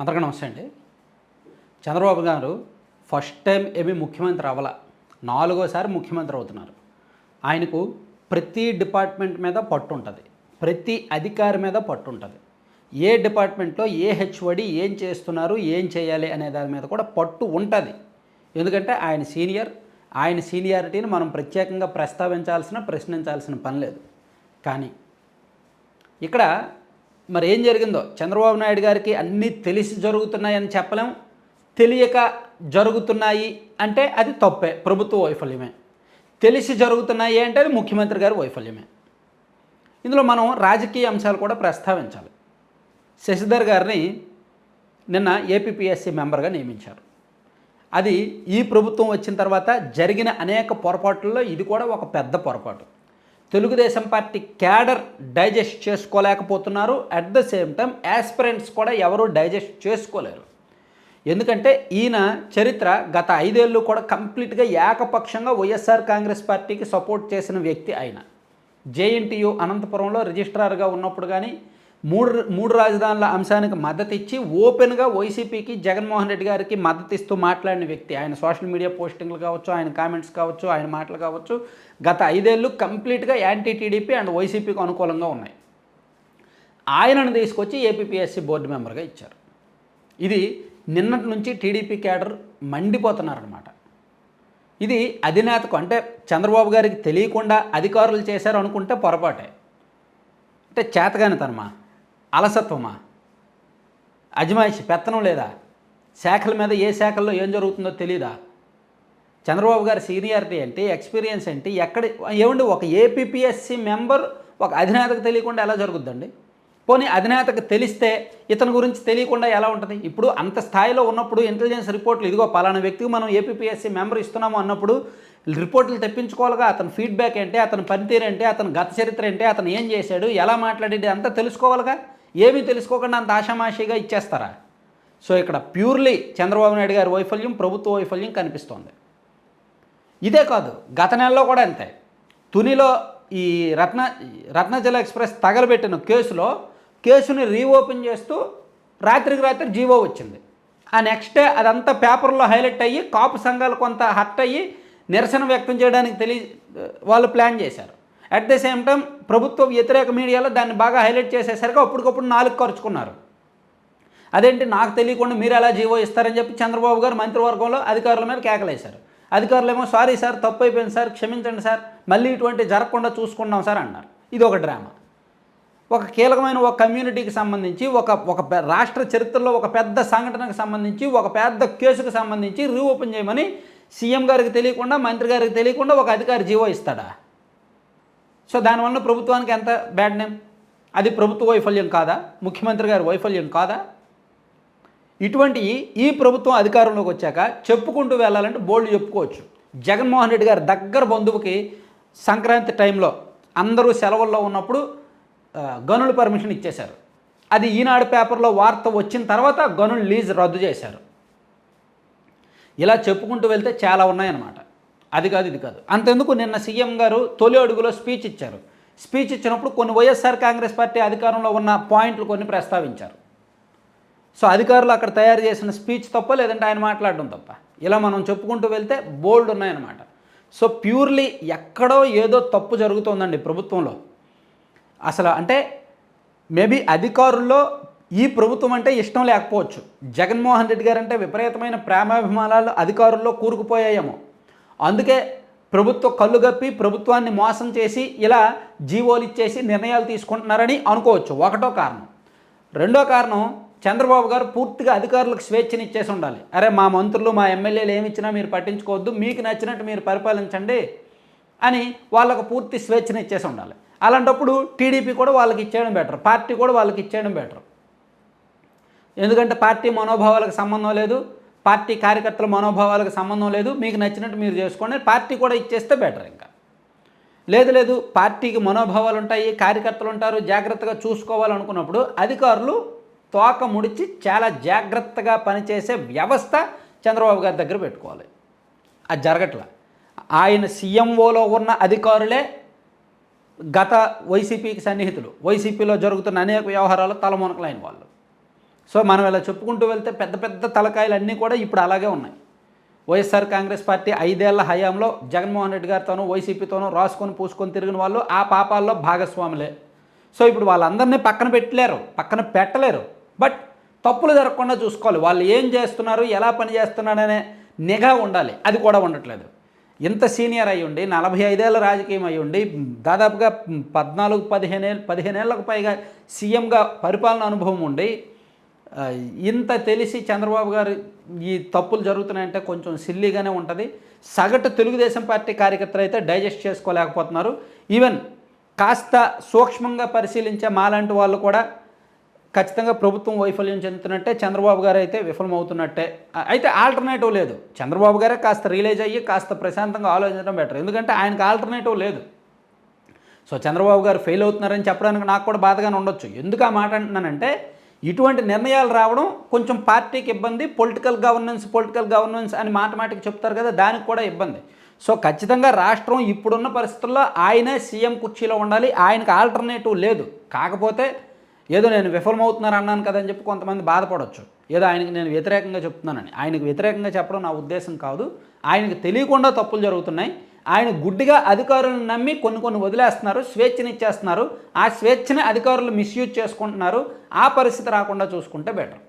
అందరికీ నమస్తే అండి. చంద్రబాబు గారు ఫస్ట్ టైం ఏమి ముఖ్యమంత్రి అవ్వాల నాలుగోసారి ముఖ్యమంత్రి అవుతున్నారు. ఆయనకు ప్రతి డిపార్ట్మెంట్ మీద పట్టు ఉంటుంది ప్రతి అధికారి మీద పట్టు ఉంటుంది. ఏ డిపార్ట్మెంట్లో ఏ హెచ్ఓడి ఏం చేస్తున్నారు ఏం చేయాలి అనే దాని మీద కూడా పట్టు ఉంటుంది. ఎందుకంటే ఆయన సీనియర్ ఆయన సీనియారిటీని మనం ప్రత్యేకంగా ప్రస్తావించాల్సిన ప్రశ్నించాల్సిన పని లేదు. కానీ ఇక్కడ మరి ఏం జరిగిందో? చంద్రబాబు నాయుడు గారికి అన్నీ తెలిసి జరుగుతున్నాయని చెప్పలేం. తెలియక జరుగుతున్నాయి అంటే అది తప్పే ప్రభుత్వ వైఫల్యమే. తెలిసి జరుగుతున్నాయి అంటే అది ముఖ్యమంత్రి గారి వైఫల్యమే. ఇందులో మనం రాజకీయ అంశాలు కూడా ప్రస్తావించాలి. శశిధర్ గారిని నిన్న ఏపీపీఎస్సీ మెంబర్గా నియమించారు. అది ఈ ప్రభుత్వం వచ్చిన తర్వాత జరిగిన అనేక పొరపాట్లలో ఇది కూడా ఒక పెద్ద పొరపాటు. Telugu Desam party cadre digest చేసుకోలేకపోతున్నారు. At the same time aspirants కూడా ఎవరు డైజెస్ట్ చేసుకోలేరు. ఎందుకంటే ఈయన చరిత్ర గత ఐదేళ్ళు కూడా కంప్లీట్గా ఏకపక్షంగా వైఎస్ఆర్ కాంగ్రెస్ పార్టీకి సపోర్ట్ చేసిన వ్యక్తి ఆయన. జేఎన్టీయు అనంతపురంలో రిజిస్ట్రార్గా ఉన్నప్పుడు కానీ మూడు మూడు రాజధానుల అంశానికి మద్దతు ఇచ్చి ఓపెన్గా వైసీపీకి జగన్మోహన్ రెడ్డి గారికి మద్దతు ఇస్తూ మాట్లాడిన వ్యక్తి. ఆయన సోషల్ మీడియా పోస్టింగ్లు కావచ్చు ఆయన కామెంట్స్ కావచ్చు ఆయన మాటలు కావచ్చు గత ఐదేళ్ళు కంప్లీట్గా యాంటీ టీడీపీ అండ్ వైసీపీకి అనుకూలంగా ఉన్నాయి. ఆయనను తీసుకొచ్చి ఏపీపీఎస్సీ బోర్డు మెంబర్గా ఇచ్చారు. ఇది నిన్నటి నుంచి టీడీపీ క్యాడర్ మండిపోతున్నారనమాట ఇది అధినేతకు అంటే చంద్రబాబు గారికి తెలియకుండా అధికారులు చేశారు అనుకుంటే పొరపాటే. అంటే చేతగానితనమా? అలసత్వమా? అజమాయిషి పెత్తనం లేదా? శాఖల మీద ఏ శాఖల్లో ఏం జరుగుతుందో తెలీదా? చంద్రబాబు గారి సీనియారిటీ ఏంటి? ఎక్స్పీరియన్స్ ఏంటి? ఎక్కడ ఏమండి ఒక ఏపీపీఎస్సీ మెంబర్ ఒక అధినేతకు తెలియకుండా ఎలా జరుగుద్దండి? పోనీ అధినేతకు తెలిస్తే ఇతని గురించి తెలియకుండా ఎలా ఉంటుంది? ఇప్పుడు అంత స్థాయిలో ఉన్నప్పుడు ఇంటెలిజెన్స్ రిపోర్ట్లు ఇదిగో పలానా వ్యక్తికి మనం ఏపీపీఎస్సీ మెంబర్ ఇస్తున్నాము అన్నప్పుడు రిపోర్ట్లు తెప్పించుకోవాలిగా అతని ఫీడ్బ్యాక్ ఏంటి? అతని పనితీరు ఏంటి? అతని గత చరిత్ర ఏంటి? అతను ఏం చేశాడు? ఎలా మాట్లాడేది అంతా తెలుసుకోవాలిగా? ఏమీ తెలుసుకోకుండా అంత ఆషామాషిగా ఇచ్చేస్తారా? సో ఇక్కడ ప్యూర్లీ చంద్రబాబు నాయుడు గారి వైఫల్యం ప్రభుత్వ వైఫల్యం కనిపిస్తోంది. ఇదే కాదు గత నెలలో కూడా అంతే. తునిలో ఈ రత్న రత్నజల ఎక్స్ప్రెస్ తగలబెట్టిన కేసులో కేసుని రీఓపెన్ చేస్తూ రాత్రికి రాత్రి జీవో వచ్చింది. ఆ నెక్స్ట్ డే అదంతా పేపర్లో హైలైట్ అయ్యి కాపు సంఘాలు కొంత హర్ట్ అయ్యి నిరసన వ్యక్తం చేయడానికి తెలియ వాళ్ళు ప్లాన్ చేశారు. అట్ ద సేమ్ టైం ప్రభుత్వ వ్యతిరేక మీడియాలో దాన్ని బాగా హైలైట్ చేసేసరికి అప్పటికప్పుడు నాలుగు ఖర్చుకున్నారు. అదేంటి? నాకు తెలియకుండా మీరు ఎలా జీవో ఇస్తారని చెప్పి చంద్రబాబు గారు మంత్రివర్గంలో అధికారుల మీద కేకలేశారు. అధికారులు ఏమో సారీ సార్ తప్పు అయిపోయింది సార్ క్షమించండి సార్ మళ్ళీ ఇటువంటి జరగకుండా చూసుకున్నాం సార్ అన్నారు. ఇది ఒక డ్రామా. ఒక కీలకమైన ఒక కమ్యూనిటీకి సంబంధించి ఒక ఒక రాష్ట్ర చరిత్రలో ఒక పెద్ద సంఘటనకు సంబంధించి ఒక పెద్ద కేసుకు సంబంధించి రీఓపెన్ చేయమని సీఎం గారికి తెలియకుండా మంత్రి గారికి తెలియకుండా ఒక అధికారి జీవో ఇస్తాడా? సో దానివల్ల ప్రభుత్వానికి ఎంత బ్యాడ్ నేమ్ అది ప్రభుత్వ వైఫల్యం కాదా? ముఖ్యమంత్రి గారి వైఫల్యం కాదా? ఇటువంటి ఈ ప్రభుత్వం అధికారంలోకి వచ్చాక చెప్పుకుంటూ వెళ్ళాలంటే బోల్డ్ చెప్పుకోవచ్చు. జగన్మోహన్ రెడ్డి గారి దగ్గర బంధువుకి సంక్రాంతి టైంలో అందరూ సెలవుల్లో ఉన్నప్పుడు గనుల పర్మిషన్ ఇచ్చేశారు. అది ఈనాడు పేపర్లో వార్త వచ్చిన తర్వాత గనుల లీజ్ రద్దు చేశారు. ఇలా చెప్పుకుంటూ వెళ్తే చాలా ఉన్నాయన్నమాట. అది కాదు ఇది కాదు. అంతెందుకు నిన్న సీఎం గారు తొలి అడుగులో స్పీచ్ ఇచ్చారు. స్పీచ్ ఇచ్చినప్పుడు కొన్ని వైఎస్ఆర్ కాంగ్రెస్ పార్టీ అధికారంలో ఉన్న పాయింట్లు కొన్ని ప్రస్తావించారు. సో అధికారులు అక్కడ తయారు చేసిన స్పీచ్ తప్ప లేదంటే ఆయన మాట్లాడడం తప్ప. ఇలా మనం చెప్పుకుంటూ వెళ్తే బోల్డ్ ఉన్నాయన్నమాట. సో ప్యూర్లీ ఎక్కడో ఏదో తప్పు జరుగుతోందండి ప్రభుత్వంలో. అసలు అంటే మేబీ అధికారుల్లో ఈ ప్రభుత్వం అంటే ఇష్టం లేకపోవచ్చు. జగన్మోహన్ రెడ్డి గారు అంటే విపరీతమైన ప్రేమాభిమానాలు అధికారుల్లో కూరుకుపోయాయేమో. అందుకే ప్రభుత్వ కళ్ళుగప్పి ప్రభుత్వాన్ని మోసం చేసి ఇలా జీవోలు ఇచ్చేసి నిర్ణయాలు తీసుకుంటున్నారని అనుకోవచ్చు. ఒకటో కారణం. రెండో కారణం చంద్రబాబు గారు పూర్తిగా అధికారులకు స్వేచ్ఛని ఇచ్చేసి ఉండాలి. అరే మా మంత్రులు మా ఎమ్మెల్యేలు ఏమి ఇచ్చినా మీరు పట్టించుకోవద్దు మీకు నచ్చినట్టు మీరు పరిపాలించండి అని వాళ్ళకు పూర్తి స్వేచ్ఛని ఇచ్చేసి ఉండాలి. అలాంటప్పుడు టీడీపీ కూడా వాళ్ళకి ఇచ్చేయడం బెటర్ పార్టీ కూడా వాళ్ళకి ఇచ్చేయడం బెటర్. ఎందుకంటే పార్టీ మనోభావాలకు సంబంధం లేదు పార్టీ కార్యకర్తల మనోభావాలకు సంబంధం లేదు మీకు నచ్చినట్టు మీరు చేసుకోండి పార్టీ కూడా ఇచ్చేస్తే బెటర్ ఇంకా. లేదు లేదు పార్టీకి మనోభావాలు ఉంటాయి కార్యకర్తలు ఉంటారు జాగ్రత్తగా చూసుకోవాలనుకున్నప్పుడు అధికారులు తోక ముడిచి చాలా జాగ్రత్తగా పనిచేసే వ్యవస్థ చంద్రబాబు గారి దగ్గర పెట్టుకోవాలి. అది జరగట్ల. ఆయన సీఎంఓలో ఉన్న అధికారులే గత వైసీపీకి సన్నిహితులు. వైసీపీలో జరుగుతున్న అనేక వ్యవహారాలు తలమునకలైన వాళ్ళు. సో మనం ఇలా చెప్పుకుంటూ వెళ్తే పెద్ద పెద్ద తలకాయలు అన్నీ కూడా ఇప్పుడు అలాగే ఉన్నాయి. వైఎస్ఆర్ కాంగ్రెస్ పార్టీ ఐదేళ్ళ హయాంలో జగన్మోహన్ రెడ్డి గారితోనూ వైసీపీతోనూ రాసుకొని పూసుకొని తిరిగిన వాళ్ళు ఆ పాపాల్లో భాగస్వాములే. సో ఇప్పుడు వాళ్ళందరినీ పక్కన పెట్టలేరు పక్కన పెట్టలేరు. బట్ తప్పులు జరగకుండా చూసుకోవాలి. వాళ్ళు ఏం చేస్తున్నారు ఎలా పని చేస్తున్నారనే నిఘా ఉండాలి. అది కూడా ఉండట్లేదు. ఇంత సీనియర్ అయి ఉండి నలభై ఐదేళ్ళ రాజకీయం అయి ఉండి దాదాపుగా పద్నాలుగు పదిహేను పదిహేనేళ్ళకు పైగా సీఎంగా పరిపాలన అనుభవం ఉండి ఇంత తెలిసి చంద్రబాబు గారు ఈ తప్పులు జరుగుతున్నాయంటే కొంచెం సిల్లీగానే ఉంటుంది. సగటు తెలుగుదేశం పార్టీ కార్యకర్తలు అయితే డైజెస్ట్ చేసుకోలేకపోతున్నారు. ఈవెన్ కాస్త సూక్ష్మంగా పరిశీలించే మాలాంటి వాళ్ళు కూడా ఖచ్చితంగా ప్రభుత్వం వైఫల్యం చెందుతున్నట్టే చంద్రబాబు గారు అయితే విఫలమవుతున్నట్టే. అయితే ఆల్టర్నేటివ్ లేదు. చంద్రబాబు గారే కాస్త రిలీజ్ అయ్యి కాస్త ప్రశాంతంగా ఆలోచించడం బెటర్ ఎందుకంటే ఆయనకు ఆల్టర్నేటివ్ లేదు. సో చంద్రబాబు గారు ఫెయిల్ అవుతున్నారని చెప్పడానికి నాకు కూడా బాధగానే ఉండొచ్చు. ఎందుకు ఆ మాట అంటున్నానంటే ఇటువంటి నిర్ణయాలు రావడం కొంచెం పార్టీకి ఇబ్బంది పొలిటికల్ గవర్నెన్స్ పొలిటికల్ గవర్నెన్స్ అని మాట మాటికి చెప్తారు కదా దానికి కూడా ఇబ్బంది. సో ఖచ్చితంగా రాష్ట్రం ఇప్పుడున్న పరిస్థితుల్లో ఆయనే సీఎం కుర్చీలో ఉండాలి ఆయనకు ఆల్టర్నేటివ్ లేదు. కాకపోతే ఏదో నేను విఫలమవుతున్నారు అన్నాను కదని చెప్పి కొంతమంది బాధపడవచ్చు ఏదో ఆయనకి నేను వ్యతిరేకంగా చెప్తున్నానని. ఆయనకు వ్యతిరేకంగా చెప్పడం నా ఉద్దేశం కాదు. ఆయనకు తెలియకుండా తప్పులు జరుగుతున్నాయి. ఆయన గుడ్డిగా అధికారులను నమ్మి కొన్ని కొన్ని వదిలేస్తున్నారు స్వేచ్ఛనిచ్చేస్తున్నారు. ఆ స్వేచ్ఛని అధికారులు మిస్యూజ్ చేసుకుంటున్నారు. ఆ పరిస్థితి రాకుండా చూసుకుంటే బెటర్